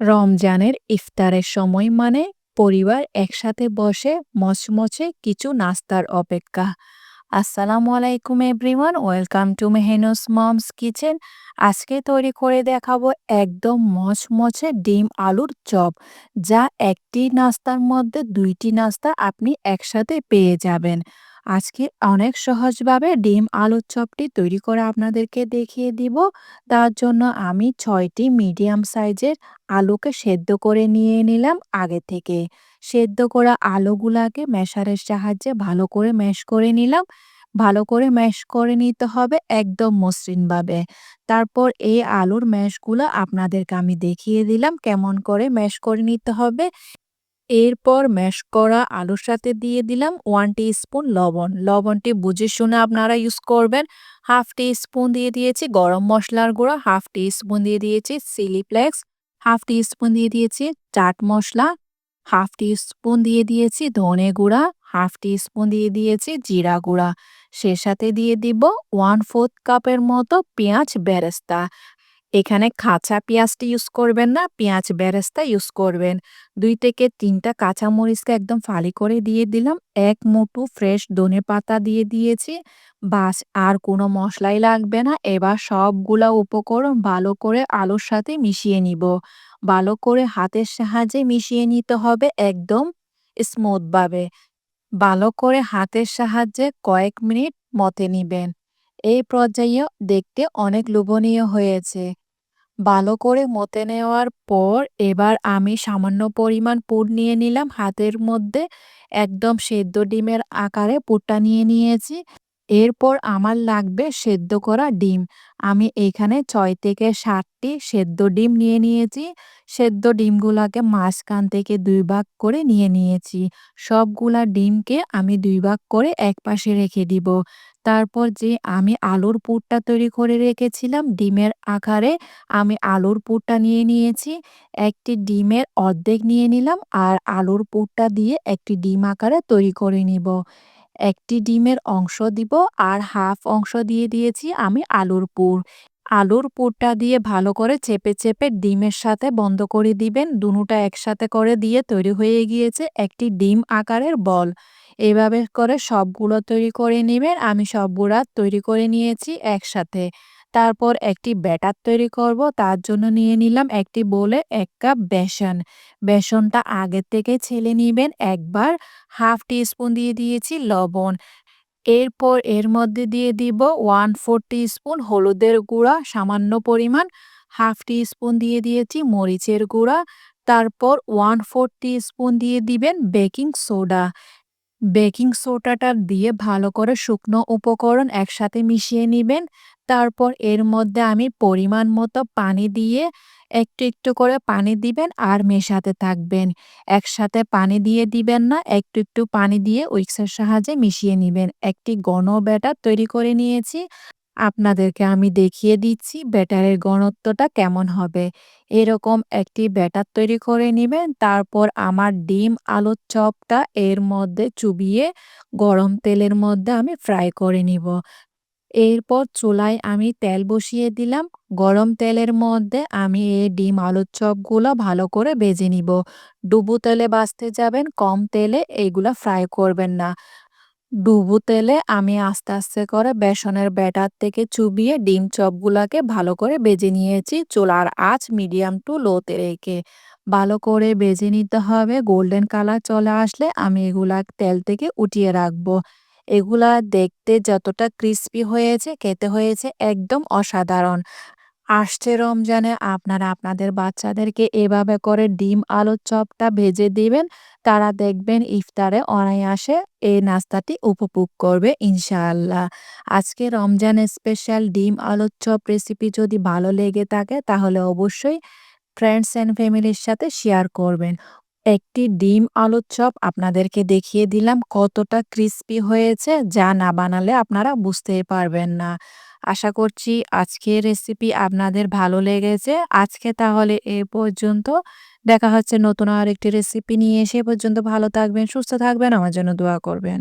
রমজানের ইফতারের সময় মানে পরিবার একসাথে বসে মচমচে কিছু নাস্তার অপেক্ষা। আসসালামু আলাইকুম everyone, welcome to Mehenus moms kitchen. আজকে তৈরি করে দেখাবো একদম মচমচে ডিম আলুর চপ, যা একটি নাস্তার মধ্যে দুইটি নাস্তা আপনি একসাথে পেয়ে যাবেন। আজকে অনেক সহজভাবে ডিম আলুর চপটি তৈরি করে আপনাদেরকে দেখিয়ে দিব। তার জন্য আমি ছয়টি মিডিয়াম সাইজের আলুকে সেদ্ধ করে নিয়ে নিলাম আগে থেকে। সেদ্ধ করা আলুগুলাকে ম্যাশারের সাহায্যে ভালো করে ম্যাশ করে নিলাম। ভালো করে ম্যাশ করে নিতে হবে একদম মসৃণভাবে। তারপর এই আলুর ম্যাশগুলো আপনাদেরকে আমি দেখিয়ে দিলাম কেমন করে ম্যাশ করে নিতে হবে। এরপর ম্যাশ করা আলুর সাথে দিয়ে দিলাম ওয়ান স্পুন লবণ। লবণটি বুঝে শুনে আপনারা ইউজ করবেন। হাফ স্পুন দিয়ে দিয়েছি গরম মশলার গুঁড়া হাফ স্পুন দিয়ে দিয়েছি চিলি ফ্লেক্স হাফ স্পুন দিয়ে দিয়েছি চাট মশলা হাফ স্পুন দিয়ে দিয়েছি ধনে গুঁড়া হাফ স্পুন দিয়ে দিয়েছি জিরা গুঁড়া। সে সাথে দিয়ে দিব ওয়ান ফোর্থ কাপের মতো পেঁয়াজ বেরেস্তা। এখানে কাঁচা পেঁয়াজটা ইউজ করবেন না, পেঁয়াজ বেরেস্তা ইউজ করবেন। দুই থেকে তিনটা কাঁচা মরিচকে একদম ফালি করে দিয়ে দিলাম। এক মুঠো ফ্রেশ ধনে পাতা দিয়ে দিয়েছি। বাস, আর কোনো মশলাই লাগবে না। এবার সবগুলা উপকরণ ভালো করে আলুর সাথে মিশিয়ে নিব। ভালো করে হাতের সাহায্যে মিশিয়ে নিতে হবে একদম স্মুথভাবে ভালো করে হাতের সাহায্যে কয়েক মিনিট মতে নিবেন। এই পর্যায়ে দেখতে অনেক লোভনীয় হয়েছে। ভালো করে মতে নেওয়ার পর এবার আমি সামান্য পরিমাণ পুর নিয়ে নিলাম, হাতের মধ্যে একদম সেদ্ধ ডিমের আকারে পুরটা নিয়ে নিয়েছি। এরপর আমার লাগবে সেদ্ধ করা ডিম। আমি এখানে ছয় থেকে সাতটি সেদ্ধ ডিম নিয়ে নিয়েছি। সেদ্ধ ডিমগুলাকে মাঝখান থেকে দুই ভাগ করে নিয়ে নিয়েছি। সবগুলা ডিমকে আমি দুই ভাগ করে এক পাশে রেখে দিব। তারপর যে আমি আলুর পুরটা তৈরি করে রেখেছিলাম ডিমের আকারে, আমি আলুর পুরটা নিয়ে নিয়েছি, একটি ডিমের অর্ধেক নিয়ে নিলাম আর আলুর পুরটা দিয়ে একটি ডিম আকারে তৈরি করে নিব। একটি ডিমের অংশ দিব আর হাফ অংশ দিয়ে দিয়েছি আমি আলুর পুর। আলুর পুরটা দিয়ে ভালো করে চেপে চেপে ডিমের সাথে বন্ধ করে দিবেন। দুনুটা একসাথে করে দিয়ে তৈরি হয়ে গিয়েছে একটি ডিম আকারের বল। এভাবে করে সবগুলো তৈরি করে নেবেন। আমি সবগুলা তৈরি করে নিয়েছি একসাথে। তারপর একটি ব্যাটার তৈরি করব। তার জন্য নিয়ে নিলাম একটি বোলে এক কাপ বেসন। বেসনটা আগে থেকে ছেলে নিবেন। একবার হাফ টি স্পুন দিয়ে দিয়েছি লবণ। এরপর এর মধ্যে দিয়ে দিব ওয়ান ফোর স্পুন হলুদের গুঁড়া, সামান্য পরিমাণ হাফ টি স্পুন দিয়ে দিয়েছি মরিচের গুঁড়া। তারপর ওয়ান ফোর স্পুন দিয়ে দিবেন বেকিং সোডা বেকিং সোডাটা দিয়ে ভালো করে শুকনো উপকরণ একসাথে মিশিয়ে নেবেন। তারপর এর মধ্যে আমি পরিমাণ মতো পানি দিয়ে একটু একটু করে পানি দিবেন আর মেশাতে থাকবেন। একসাথে পানি দিয়ে দিবেন না, একটু একটু পানি দিয়ে উইক্সের সাহায্যে মিশিয়ে নেবেন। একটি ঘন ব্যাটার তৈরি করে নিয়েছি। আপনাদেরকে আমি দেখিয়ে দিচ্ছি ব্যাটারের ঘনত্বটা কেমন হবে। এরকম একটি ব্যাটার তৈরি করে নেবেন, তারপর আমার ডিম আলুর চপটা এর মধ্যে চুবিয়ে গরম তেলের মধ্যে আমি ফ্রাই করে নিব। এরপর চুলায় আমি তেল বসিয়ে দিলাম, গরম তেলের মধ্যে আমি এই ডিম আলুর চপগুলো ভালো করে বেজে নিব। ডুবু তেলে বাঁচতে যাবেন, কম তেলে এইগুলো ফ্রাই করবেন না। ডুবু তেলে আমি আস্তে আস্তে করে বেসনের ব্যাটার থেকে চুবিয়ে ডিম চপগুলাকে ভালো করে বেজে নিয়েছি চুলার আঁচ মিডিয়াম টু লোতে রেখে। ভালো করে বেজে নিতে হবে, গোল্ডেন কালার চলে আসলে আমি এগুলা তেল থেকে উঠিয়ে রাখব। এগুলা দেখতে যতটা ক্রিস্পি হয়েছে, খেতে হয়েছে, একদম অসাধারণ। আসছে রমজানে, আপনারা আপনাদের বাচ্চাদেরকে এভাবে করে ডিম, আলুর চপটা ভেজে দিবেন। তারা দেখবেন ইফতারে অনায়াসে এই নাস্তাটি উপভোগ করবে ইনশাআল্লাহ। আজকে রমজানের স্পেশাল ডিম, আলুর চপ রেসিপি যদি ভালো লেগে থাকে, তাহলে অবশ্যই ফ্রেন্ডস অ্যান্ড ফ্যামিলির সাথে শেয়ার করবেন। একটি ডিম, আলুর চপ আপনাদেরকে দেখিয়ে দিলাম কতটা ক্রিস্পি হয়েছে, যা না বানালে আপনারা বুঝতেই পারবেন না। আশা করছি আজকের রেসিপি আপনাদের ভালো লেগেছে। আজকে তাহলে এ পর্যন্ত। দেখা হচ্ছে নতুন আর একটি রেসিপি নিয়ে। এসে পর্যন্ত ভালো থাকবেন, সুস্থ থাকবেন। আমার জন্য দোয়া করবেন।